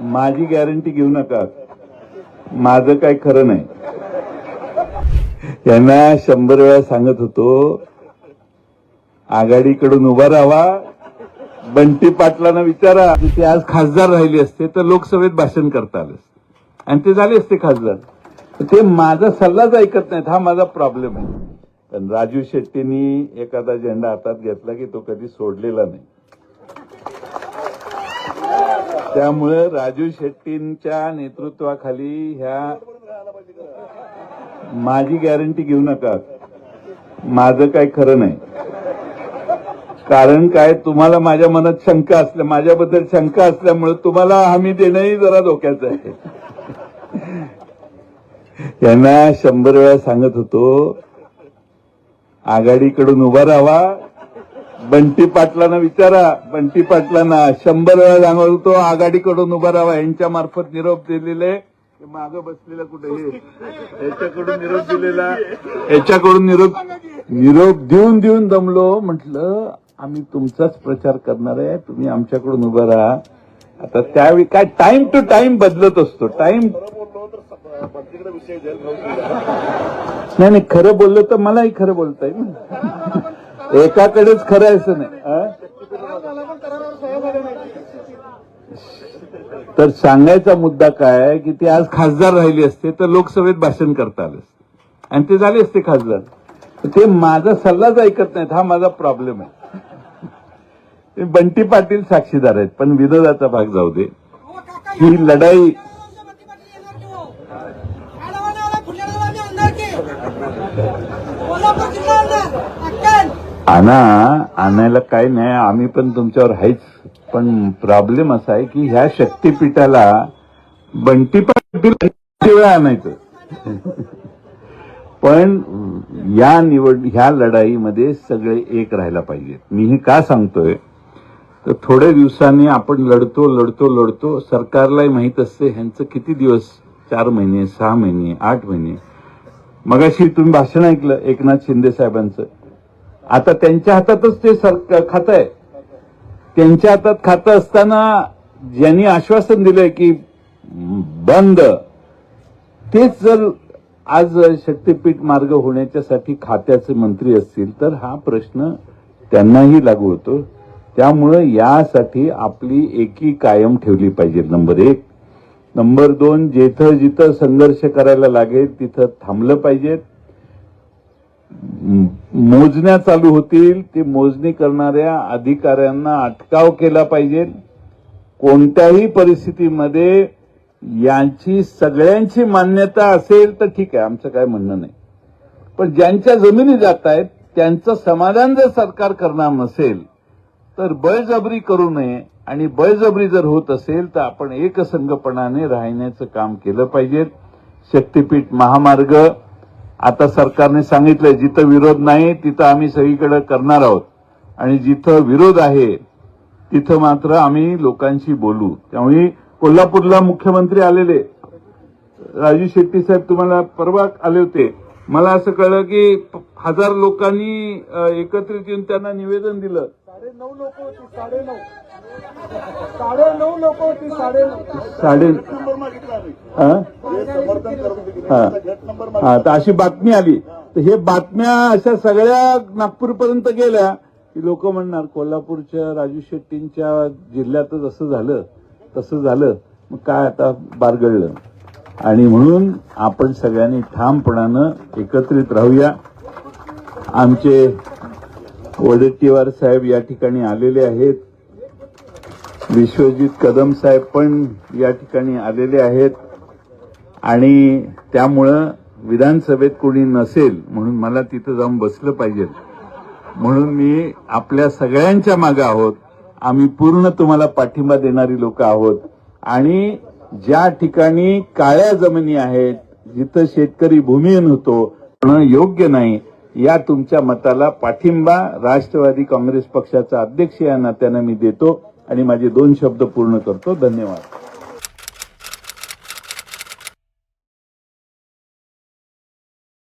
माझी गॅरंटी घेऊ नका माझं काय खरं नाही. यांना शंभर वेळा सांगत होतो आघाडीकडून उभा राहावा बंटी पाटलांना विचारा. की ते आज खासदार राहिले असते तर लोकसभेत भाषण करता आलं आणि ते झाले असते खासदार. ते माझा सल्लाच ऐकत नाहीत हा माझा प्रॉब्लेम आहे. पण राजू शेट्टींनी एखादा झेंडा हातात घेतला की तो कधी सोडलेला नाही. त्यामुळे राजू शेट्टींच्या नेतृत्वाखाली ह्या माझी गॅरंटी घेऊ नका. माझं काय खरं नाही. कारण काय तुम्हाला माझ्या मनात शंका असल्या माझ्याबद्दल शंका असल्यामुळे तुम्हाला हमी देणंही जरा धोक्याचं आहे. यांना शंभर वेळा सांगत होतो आघाडीकडून उभा राहावा बंटी पाटलांना विचारा. बंटी पाटलांना शंभर वेळा सांगत होतो. आघाडीकडून उभा राहा यांच्या मार्फत निरोप दिलेले. माग बसलेला कुठे? याच्याकडून निरोप दिलेला. याच्याकडून निरोप निरोप देऊन देऊन दमलो. म्हटलं आम्ही तुमचाच प्रचार करणार आहे. तुम्ही आमच्याकडून उभा राहा. आता त्यावेळी काय टाइम टू टाइम बदलत असतो. टाइम नाही नाही खरं बोललं तर मलाही खरं बोलता येईल ना. एकाकडेच खरं आहे असं नाही तर सांगायचा मुद्दा काय की ते आज खासदार राहिले असते तर लोकसभेत भाषण करता आले असते. आणि ते झाले असते खासदार. ते माझा सल्लाच ऐकत नाहीत हा माझा प्रॉब्लेम आहे. ते बंटी पाटील साक्षीदार आहेत पण विरोधाचा भाग जाऊ दे. ही लढाई आणा आणायला काही नाही आम्ही पण तुमच्यावर आहेच. पण प्रॉब्लेम असा आहे की ह्या शक्तीपीठाला बंटी पाटील वेळा आणायचं. पण या निवड ह्या लढाईमध्ये सगळे एक राहायला पाहिजेत. मी हे का सांगतोय? तर थोड्या दिवसांनी आपण लढतो लढतो लढतो. सरकारलाही माहीत असते ह्यांचं किती दिवस? चार महिने सहा महिने आठ महिने. मगाशी तुम्ही भाषण ऐकलं एकनाथ शिंदे साहेबांचं. आता त्यांच्या हातातच ते सरकार खातं आहे. त्यांच्या हातात खातं असताना ज्यांनी आश्वासन दिलंय की बंद तेच जर आज शक्तीपीठ मार्ग होण्याच्यासाठी खात्याचे मंत्री असतील तर हा प्रश्न त्यांनाही लागू होतो. त्यामुळं यासाठी आपली एकी कायम ठेवली पाहिजे नंबर एक. नंबर दोन जिथं जिथं संघर्ष करायला लागेल तिथं थांबलं पाहिजे. मोजण्या चालू होतील ते मोजणी करणाऱ्या अधिकाऱ्यांना अटकाव केला पाहिजे. कोणत्याही परिस्थितीमध्ये यांची सगळ्यांची मान्यता असेल तर ठीक आहे आमचं काय म्हणणं नाही. पण ज्यांच्या जमिनी जात आहेत त्यांचं समाधान जर सरकार करणार नसेल तर बळजबरी करू नये. आणि बळजबरी जर होत असेल तर आपण एकसंघपणाने राहण्याचं काम केलं पाहिजे. शक्तीपीठ महामार्ग आता सरकारने सांगितलंय जिथं विरोध नाही तिथं आम्ही सगळीकडे करणार आहोत. आणि जिथं विरोध आहे तिथं मात्र आम्ही लोकांशी बोलू. त्यामुळे कोल्हापूरला मुख्यमंत्री आलेले. राजू शेट्टी साहेब तुम्हाला परवा आले होते. मला असं कळलं की हजार लोकांनी एकत्रित येऊन त्यांना निवेदन दिलं. साडे नऊ लोक होती साडे नऊ. साडे नऊ लोक होती साडे नऊ. साडे हा? तर अशी बातमी आली. तर हे बातम्या अशा सगळ्या नागपूरपर्यंत गेल्या की लोक म्हणणार कोल्हापूरच्या राजू शेट्टींच्या जिल्ह्यातच असं झालं तसं झालं मग काय आता बारगळलं? आणि म्हणून आपण सगळ्यांनी ठामपणानं एकत्रित राहूया. आमचे वडेट्टीवार साहेब या ठिकाणी आलेले आहेत. विश्वजित कदम साहेब पण या ठिकाणी आलेले आहेत. आणि त्यामुळं विधानसभेत कोणी नसेल म्हणून मला तिथं जाऊन बसलं पाहिजे. म्हणून मी आपल्या सगळ्यांच्या मागे आहोत. आम्ही पूर्ण तुम्हाला पाठिंबा देणारी लोक आहोत. आणि ज्या ठिकाणी काळ्या जमिनी आहेत जिथं शेतकरी भूमिहीन होतो पण योग्य नाही या तुमच्या मताला पाठिंबा राष्ट्रवादी काँग्रेस पक्षाचा अध्यक्ष या नात्यानं मी देतो. आणि माझे दोन शब्द पूर्ण करतो. धन्यवाद.